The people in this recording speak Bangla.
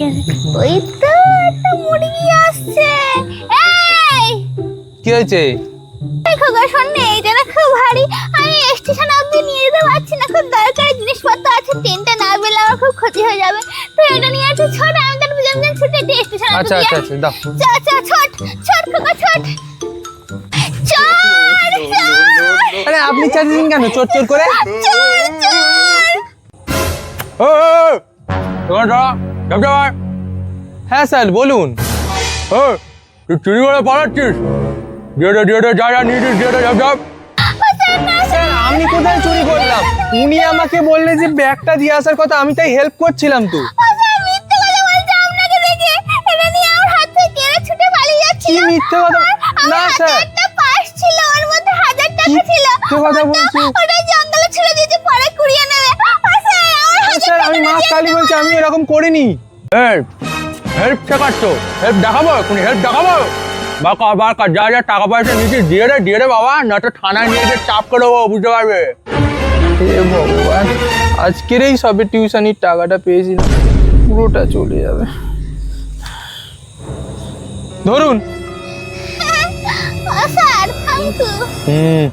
ওই তো একটা মুরগি আসছে এই কি হয়েছে এই খোকা শোন না খুব ভারী আমি স্টেশন অব্দি নিয়ে যেতে পারছি না খুব দরকারি জিনিসপত্র আছে ট্রেনটা না পেলে আমার খুব ক্ষতি হয়ে যাবে তো এটা নিয়ে আছে ছোট আমি তার দুজন জন ছুটে স্টেশন আচ্ছা আচ্ছা আচ্ছা দাও চ চ ছোট ছোট খোকা ছোট চল চল আরে আপনি চার্জিং কেন চোর চোর করে চল চল ও, ও, আয়। হ্যাঁ স্যার বলুন ও তুই চুরি করে পালাচ্ছিস ডিওটা ডিওটা যা যা নিয়ে ডিওটা ঝাপ ঝাপ স্যার আমি কোথায় চুরি করলাম উনি আমাকে বললে যে ব্যাগটা দিয়ে আসার কথা আমি তাই হেল্প করছিলাম তো ও কথা বলছে আপনাকে দেখে এটা নিয়ে আমার হাত থেকে কেড়ে ছুটে পালিয়ে যাচ্ছিল কি মিথ্যে কথা? না, স্যার। একটা পাস ছিল ওর মধ্যে হাজার টাকা ছিল কথা বলছো? ওটা জঙ্গলে ছেড়ে দিয়েছে কালী বলছি আমি এরকম করিনি। হেল্প হেল্প শেখাচ্ছ হেল্প দেখাবো তুমি হেল্প দেখাবো। বাকা বাকা যা যা টাকা পয়সা নিয়েছিস দিয়ে রে দিয়ে রে বাবা না তো থানায় নিয়ে গিয়ে চাপ করে দেবো বুঝতে পারবে? হে ভগবান আজকের এই সবে টিউশনির টাকাটা পেয়েছিলাম পুরোটা চলে যাবে। ধরুন। হুম।